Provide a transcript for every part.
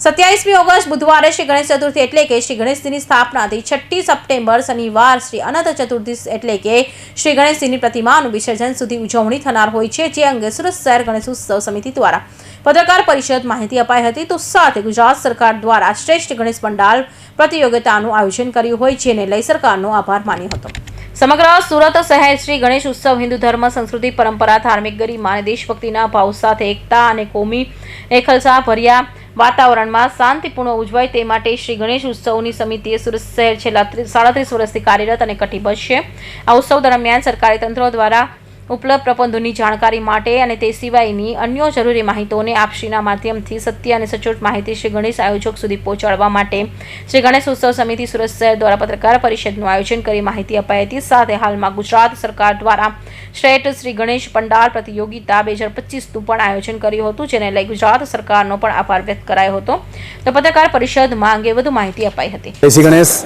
સત્યાવીસમી August બુધવારે શ્રી ગણેશ ચતુર્થી એટલે કે શ્રી ગણેશજીની સ્થાપનાથી છઠ્ઠી સપ્ટેમ્બર શનિવાર શ્રી અનંત ચતુર્થી એટલે કે શ્રી ગણેશજીની પ્રતિમાનું વિસર્જન સુધી ઉજવણી થનાર હોય છે, જે અંગે સુરત શહેર ગણેશ ઉત્સવ સમિતિ દ્વારા પત્રકાર પરિષદ માહિતી અપાઈ હતી. તો સાથે ગુજરાત સરકાર દ્વારા શ્રેષ્ઠ ગણેશ પંડાલ પ્રતિયોગિતાનું આયોજન કર્યું હોય, જેને લઈ સરકારનો આભાર માન્યો હતો. સમગ્ર સુરત શહેર શ્રી ગણેશ ઉત્સવ હિન્દુ ધર્મ, સંસ્કૃતિ, પરંપરા, ધાર્મિક ગરિમા અને દેશભક્તિના ભાવ સાથે એકતા અને કોમી એકલસા ભર્યા વાતાવરણમાં શાંતિપૂર્ણ ઉજવાય તે માટે શ્રી ગણેશ ઉત્સવની સમિતિએ સુરત શહેર છેલ્લા ત્રીસ- સાડત્રીસ વર્ષથી કાર્યરત અને કટિબદ્ધ છે. આ ઉત્સવ દરમિયાન સરકારી તંત્રો દ્વારા ઉપલબ્ધ પ્રબંધોની જાણકારી માટે અને તે સિવાયની અન્ય જરૂરી માહિતીઓને આપશીના માધ્યમથી સત્ય અને સચોટ માહિતી શ્રી ગણેશ આયોજક સુધી પહોંચાડવા માટે શ્રી ગણેશ ઉત્સવ સમિતિ સુરત શહેર દ્વારા પત્રકાર પરિષદનું આયોજન કરી માહિતી અપાઈ હતી. સાથે હાલમાં ગુજરાત સરકાર દ્વારા શ્રેષ્ઠ શ્રી ગણેશ પંડાળ પ્રતિયોગિતા બે હજાર પચીસનું પણ આયોજન કર્યું હતું, જેને લઈ ગુજરાત સરકારનો પણ આભાર વ્યક્ત કરાયો હતો. તો પત્રકાર પરિષદમાં અંગે વધુ માહિતી અપાઈ હતી. શ્રી ગણેશ.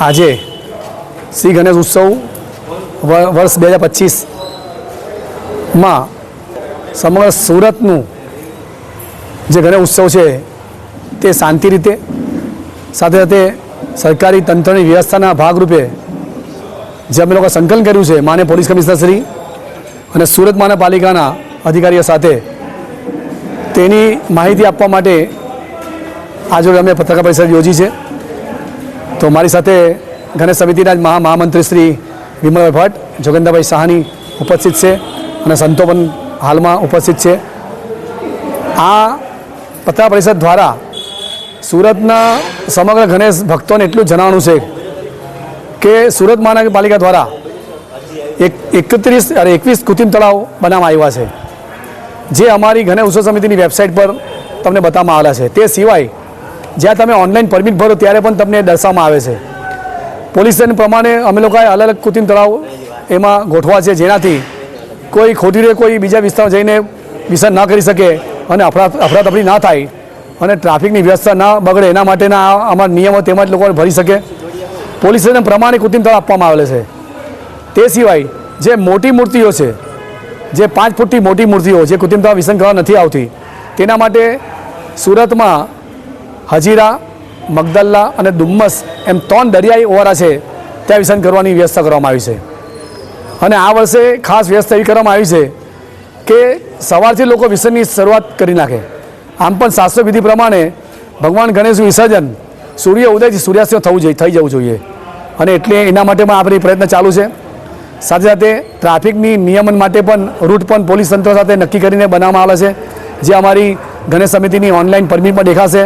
આજે શ્રી ગણેશ ઉત્સવ વર્ષ બે હજાર પચીસમાં સમગ્ર સુરતનું જે ગણેશ ઉત્સવ છે તે શાંતિ રીતે, સાથે સાથે સરકારી તંત્રની વ્યવસ્થાના ભાગરૂપે જે અમે લોકો સંકલન કર્યું છે, માન્ય પોલીસ કમિશનર શ્રી અને સુરત મહાનગરપાલિકાના અધિકારીઓ સાથે, તેની માહિતી આપવા માટે આજે અમે પત્રકાર પરિષદ યોજી છે. તો મારી સાથે ગણેશ સમિતિના જ મહા મહામંત્રી શ્રી વિમલભાઈ ભટ્ટ, જોગેન્દ્રભાઈ સાહાની ઉપસ્થિત છે અને સંતો પણ હાલમાં ઉપસ્થિત છે. આ પત્રકાર પરિષદ દ્વારા સુરતના સમગ્ર ગણેશ ભક્તોને એટલું જણાવવાનું છે કે સુરત મહાનગરપાલિકા દ્વારા એક એકત્રીસ અરે એકવીસ કૃત્રિમ તળાવ બનાવવામાં આવ્યા છે. જે અમારી ગણેશ ઉત્સવ સમિતિની વેબસાઇટ પર તમને બતાવવામાં આવેલા છે. તે સિવાય જ્યાં તમે ઓનલાઈન પરમિટ ભરો ત્યારે પણ તમને દર્શાવવામાં આવે છે. પોલીસ સ્ટેશન પ્રમાણે અમે લોકોએ અલગ અલગ કૃત્રિમ તળાવ એમાં ગોઠવા છે, જેનાથી કોઈ ખોટી રીતે કોઈ બીજા વિસ્તારમાં જઈને વિસર્જન ન કરી શકે અને અફરા, અફરાતફરી ના થાય અને ટ્રાફિકની વ્યવસ્થા ના બગડે એના માટેના અમારા નિયમો તેમજ લોકો ભરી શકે. પોલીસ સ્ટેશન પ્રમાણે કૃત્રિમ તળાવ આપવામાં આવેલ છે. તે સિવાય જે મોટી મૂર્તિઓ છે, જે પાંચ ફૂટથી મોટી મૂર્તિઓ જે કૃત્રિમ તળાવ વિસર્જન કરવા નથી આવતી, તેના માટે સુરતમાં હજીરા મગદલ્લા અને ડુમ્મસ એમ ત્રણ દરિયાઈ ઓવારા છે, ત્યાં વિસર્જન કરવાની વ્યવસ્થા કરવામાં આવી છે. અને આ વર્ષે ખાસ વ્યવસ્થા એવી કરવામાં આવી છે કે સવારથી લોકો વિસર્જનની શરૂઆત કરી નાખે. આમ પણ શાસ્ત્ર વિધિ પ્રમાણે ભગવાન ગણેશનું વિસર્જન સૂર્ય ઉદયથી સૂર્યાસ્ત થવું જોઈએ, થઈ જવું જોઈએ. અને એટલે એના માટે પણ આપણે પ્રયત્ન ચાલુ છે. સાથે સાથે ટ્રાફિકની નિયમન માટે પણ રૂટ પણ પોલીસ તંત્ર સાથે નક્કી કરીને બનાવવામાં આવે છે. જે અમારી ગણેશ સમિતિની ઓનલાઈન પરમિટમાં દેખાશે.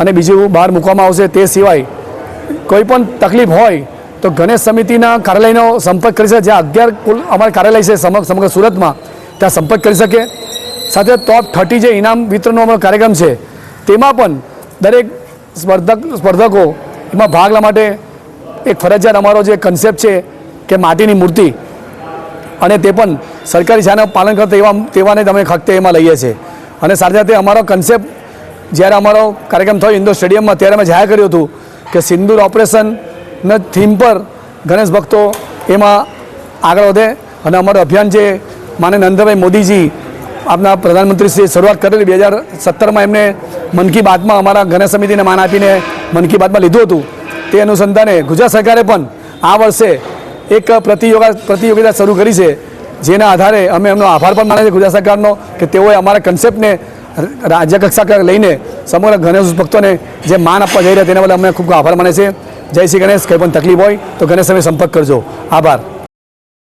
અને બીજું બહાર મૂકવામાં આવશે તે સિવાય કોઈ પણ તકલીફ હોય તો ગણેશ સમિતિના કાર્યાલયનો સંપર્ક કરી શકે, જ્યાં અગિયાર કુલ અમારા કાર્યાલય છે સમગ્ર સુરતમાં, ત્યાં સંપર્ક કરી શકે. સાથે ટોપ થર્ટી જે ઇનામ વિતરણનો અમારો કાર્યક્રમ છે, તેમાં પણ દરેક સ્પર્ધક, સ્પર્ધકો એમાં ભાગ લેવા માટે એક ફરજિયાત અમારો જે કન્સેપ્ટ છે કે માટીની મૂર્તિ અને તે પણ સરકારી શાળાનું પાલન કરતા એવા, તેવાને તમે ખખતે એમાં લઈએ છીએ. અને સાથે સાથે અમારો કન્સેપ્ટ જ્યારે અમારો કાર્યક્રમ થયો ઇન્દોર સ્ટેડિયમમાં, ત્યારે અમે જાહેર કર્યું હતું કે સિંદૂર ઓપરેશનના થીમ પર ગણેશ ભક્તો એમાં આગળ વધે અને અમારું અભિયાન જે માને નરેન્દ્રભાઈ મોદીજી આપના પ્રધાનમંત્રીશ્રીએ શરૂઆત કરેલી બે હજાર સત્તરમાં એમને મન કી બાતમાં અમારા ગણેશ સમિતિને માન આપીને મન કી બાતમાં લીધું હતું. તે અનુસંધાને ગુજરાત સરકારે પણ આ વર્ષે એક પ્રતિયોગા, પ્રતિયોગિતા શરૂ કરી છે. જેના આધારે અમે એમનો આભાર પણ માને છે ગુજરાત સરકારનો કે તેઓએ અમારા કન્સેપ્ટને રાજ્ય કક્ષા લઈને સમગ્ર ગણેશ ભક્તોને જે માન આપવા જઈ રહ્યા તેના બદલે અમને ખૂબ ખૂબ આભાર માને છે. જય શ્રી ગણેશ, કંઈ પણ તકલીફ હોય તો ગણેશ તમે સંપર્ક કરજો. આભાર.